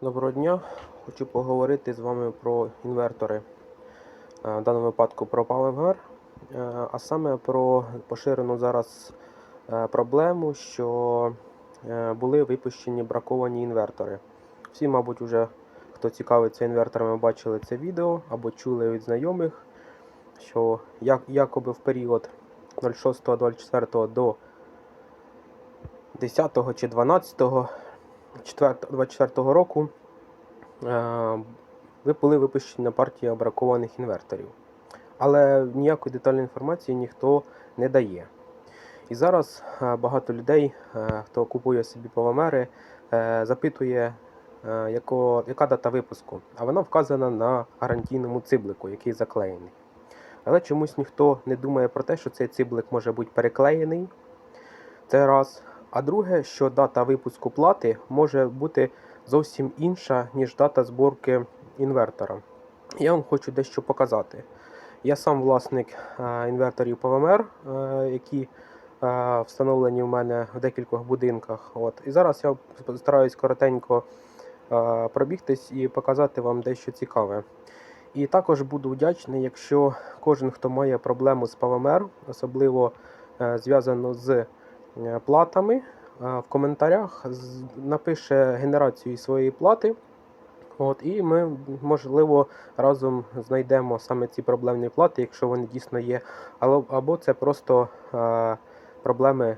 Доброго дня. Хочу поговорити з вами про інвертори. Е, В даному випадку про PowerMR, е, а саме про поширену зараз е, проблему, що були випущені браковані інвертори. Всі, мабуть, вже хто цікавиться інверторами, бачили це відео або чули від знайомих, що як, якоби в період 06.24 до 10 чи 12 24 року е, були випущені партія бракованих інверторів. Але ніякої детальної інформації ніхто не дає. І зараз е, багато людей, е, хто купує собі повомери, е, запитує, яко, яка дата випуску. А вона вказана на гарантійному циблику, який заклеєний. Але чомусь ніхто не думає про те, що цей циблик може бути переклеєний. Це раз. А друге, що дата випуску плати може бути зовсім інша, ніж дата зборки інвертора. Я вам хочу дещо показати. Я сам власник е, інверторів PWMR, е, які е, встановлені в мене в декількох будинках. От. І зараз я стараюсь коротенько пробігтись і показати вам дещо цікаве. І також буду вдячний, якщо кожен, хто має проблему з PWMR, особливо зв'язано з платами, е, в коментарях напише генерацію своєї плати. От, і ми, можливо, разом знайдемо саме ці проблемні плати, якщо вони дійсно є. Або, це просто е, проблеми,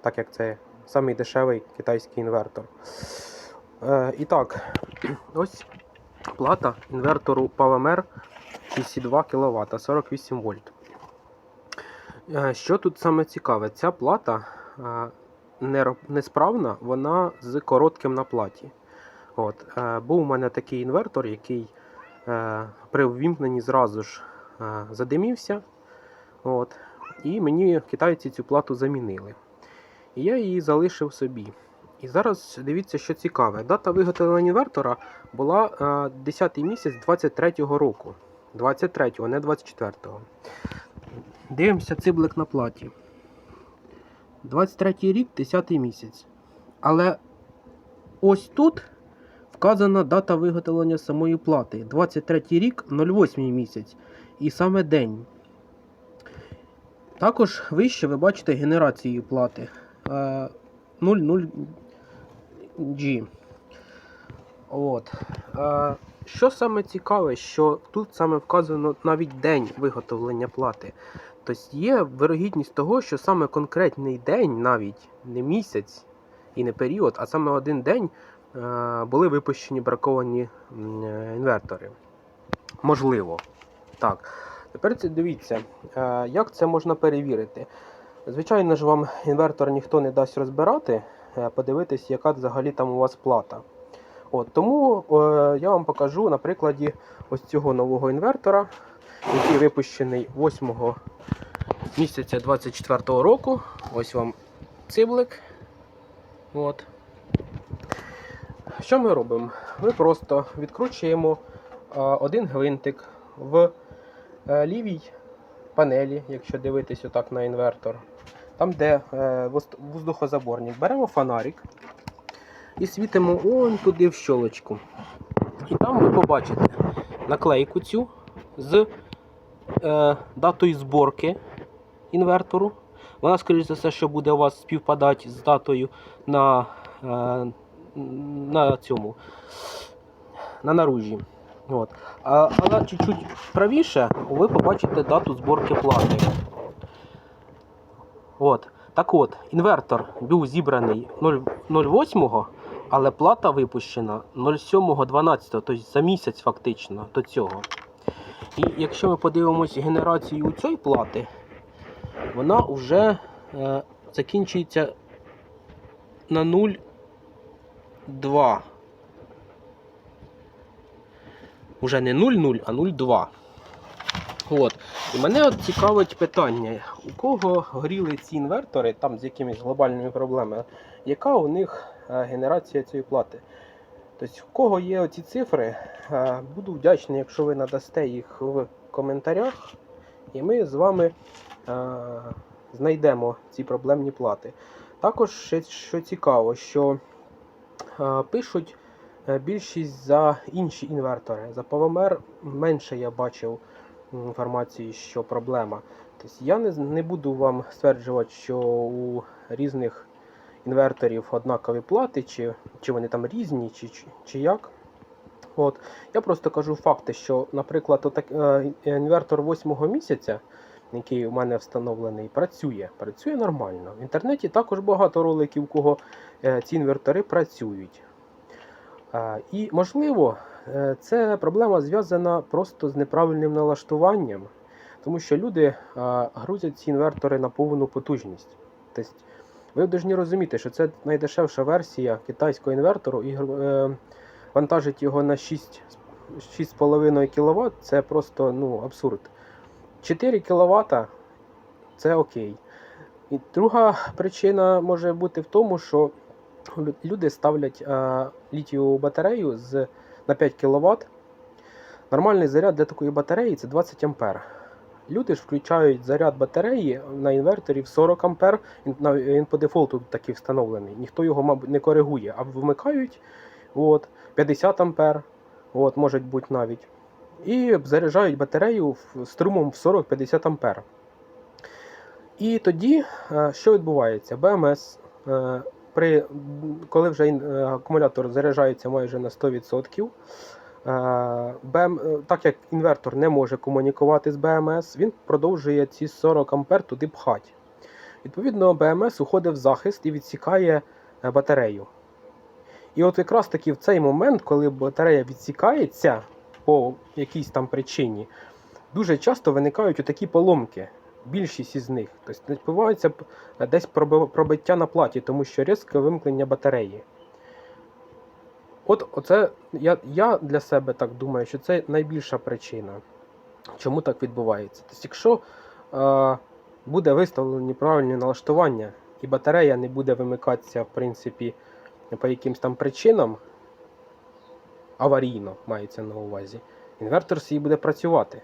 так як це самий дешевий китайський інвертор. Е, і так, ось плата інвертору PowerMR 62 кВт, 48 вольт. Що тут саме цікаве? Ця плата несправна, вона з коротким на платі. От, е, був у мене такий інвертор, який е, при ввімкненні зразу ж е, задимівся. От, і мені китайці цю плату замінили. І я її залишив собі. І зараз дивіться, що цікаве. Дата виготовлення інвертора була е, 10 місяць 23-го року. 23-го, не 24-го. Дивимося циблик на платі. 23 рік, 10 місяць. Але ось тут вказана дата виготовлення самої плати. 23 рік, 08 місяць. І саме день. Також вище ви бачите генерацію плати. Е, 00G. От. Що саме цікаве, що тут саме вказано навіть день виготовлення плати. Тобто є вирогідність того, що саме конкретний день, навіть не місяць і не період, а саме один день е, були випущені браковані е, інвертори. Можливо. Так. Тепер дивіться, е, як це можна перевірити. Звичайно ж, вам інвертор ніхто не дасть розбирати, подивитись, яка взагалі там у вас плата. От, тому е, я вам покажу на прикладі ось цього нового інвертора, який випущений 8 місяця 24 року. Ось вам циблик. От. Що ми робимо? Ми просто відкручуємо е, один гвинтик в е, лівій панелі, якщо дивитись отак на інвертор. Там, де е, воздухозаборник. Беремо фонарик і світимо он туди в щолочку. І там ви побачите наклейку цю з е, датою зборки інвертору. Вона, скоріш за все, що буде у вас співпадати з датою на, е, на цьому на наружі. От. А, але чуть-чуть правіше ви побачите дату зборки плати. От. Так от, інвертор був зібраний 0,8, але плата випущена 07.12, тобто за місяць фактично до цього. І якщо ми подивимось генерацію цієї плати, вона вже е, закінчується на 0,2. Уже не 0,0, а 0,2. От. І мене от цікавить питання, у кого горіли ці інвертори, там з якимись глобальними проблемами, яка у них генерація цієї плати? Тобто, у кого є оці цифри, е, буду вдячний, якщо ви надасте їх в коментарях, і ми з вами е, знайдемо ці проблемні плати. Також що цікаво, що е, пишуть е, більшість за інші інвертори. За PowerMer менше я бачив інформації, що проблема. Тобто я не буду вам стверджувати, що у різних інверторів однакові плати, чи, чи вони там різні, чи, чи, як. От. Я просто кажу факти, що, наприклад, отак, е, інвертор 8 місяця, який у мене встановлений, працює. Працює нормально. В інтернеті також багато роликів, у кого е, ці інвертори працюють. Е, І, можливо, це проблема зв'язана просто з неправильним налаштуванням, тому що люди грузять ці інвертори на повну потужність. Тобто, ви повинні розуміти, що це найдешевша версія китайського інвертору, і е, вантажить його на 6, 6,5 кВт це просто ну, абсурд. 4 кВт це окей. І друга причина може бути в тому, що люди ставлять е, літію батарею з, на 5 кВт. Нормальний заряд для такої батареї це 20 А. Люди ж включають заряд батареї на інверторі в 40 А. Він, по дефолту такий встановлений. Ніхто його, мабуть, не коригує, а вмикають от, 50 А, от, може бути навіть. І заряджають батарею струмом в 40-50 А. І тоді, е, що відбувається? БМС, е, коли вже е, акумулятор заряджається майже на 100%, е, БМ, е, так як інвертор не може комунікувати з БМС, він продовжує ці 40 А туди пхати. Відповідно, БМС уходить в захист і відсікає е, батарею. І от якраз таки в цей момент, коли батарея відсікається по якійсь там причині, дуже часто виникають отакі поломки. Більшість із них. Тобто відбувається десь пробиття на платі, тому що різке вимкнення батареї. От оце я, я для себе так думаю, що це найбільша причина, чому так відбувається. Тобто, якщо е, буде виставлені правильні налаштування, і батарея не буде вимикатися, в принципі, по якимсь там причинам, аварійно мається на увазі, інвертор свій буде працювати.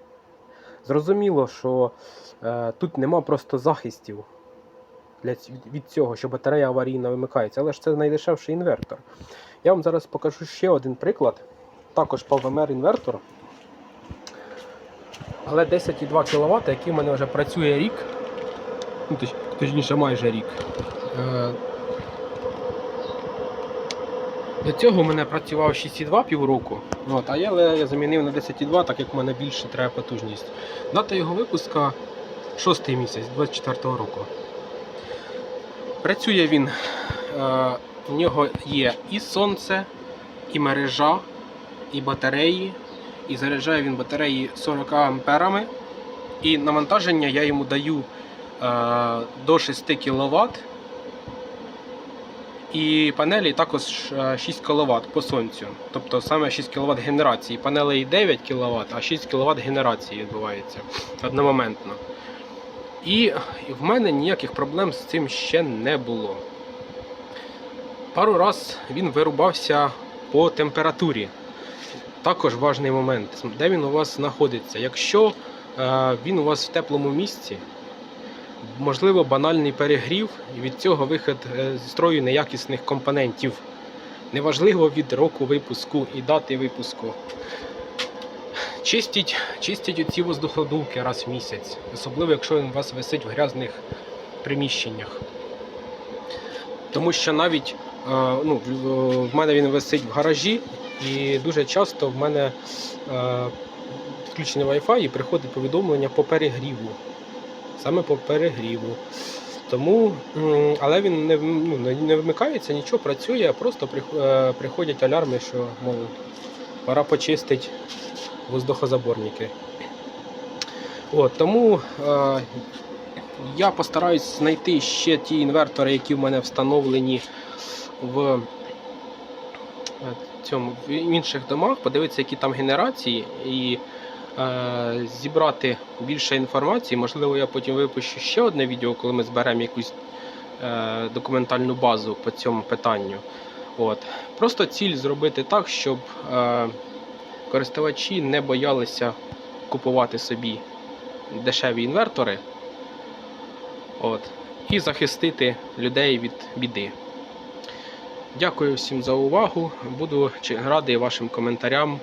Зрозуміло, що е, тут нема просто захистів для, від- цього, що батарея аварійно вимикається, але ж це найдешевший інвертор. Я вам зараз покажу ще один приклад. Також PowerMer інвертор. Але 10,2 кВт, який в мене вже працює рік. Ну, точ, точніше, майже рік. Е, до цього в мене працював 6,2 півроку, от, а я, але я замінив на 10,2, так як в мене більше треба потужність. Дата його випуска 6 місяць 24 року. Працює він, е, у нього є і сонце, і мережа, і батареї. І заряджає він батареї 40 амперами. І навантаження я йому даю е, до 6 кВт. І панелі також е, 6 кВт по сонцю. Тобто саме 6 кВт генерації. Панелей 9 кВт, а 6 кВт генерації відбувається одномоментно. І в мене ніяких проблем з цим ще не було. Пару раз він вирубався по температурі. Також важний момент, де він у вас знаходиться. Якщо е, він у вас в теплому місці, можливо банальний перегрів і від цього вихід е, зі строю неякісних компонентів. Неважливо від року випуску і дати випуску. Чистіть, чистіть оці воздуходувки раз в місяць, особливо якщо він у вас висить в грязних приміщеннях. Тому що навіть ну, в- в мене він висить в гаражі, і дуже часто в мене е, включений Wi-Fi і приходить повідомлення по перегріву. Саме по перегріву. Тому, але він не, ну, не- не вмикається, нічого працює, а просто е, приходять алярми, що мов, пора почистити воздухозаборники. От, тому е, я постараюсь знайти ще ті інвертори, які в мене встановлені в е, цьому в інших домах, подивитися, які там генерації, і е, зібрати більше інформації. Можливо, я потім випущу ще одне відео, коли ми зберемо якусь е, документальну базу по цьому питанню. От. Просто ціль зробити так, щоб е, користувачі не боялися купувати собі дешеві інвертори. От. І захистити людей від біди. Дякую всім за увагу. Буду радий вашим коментарям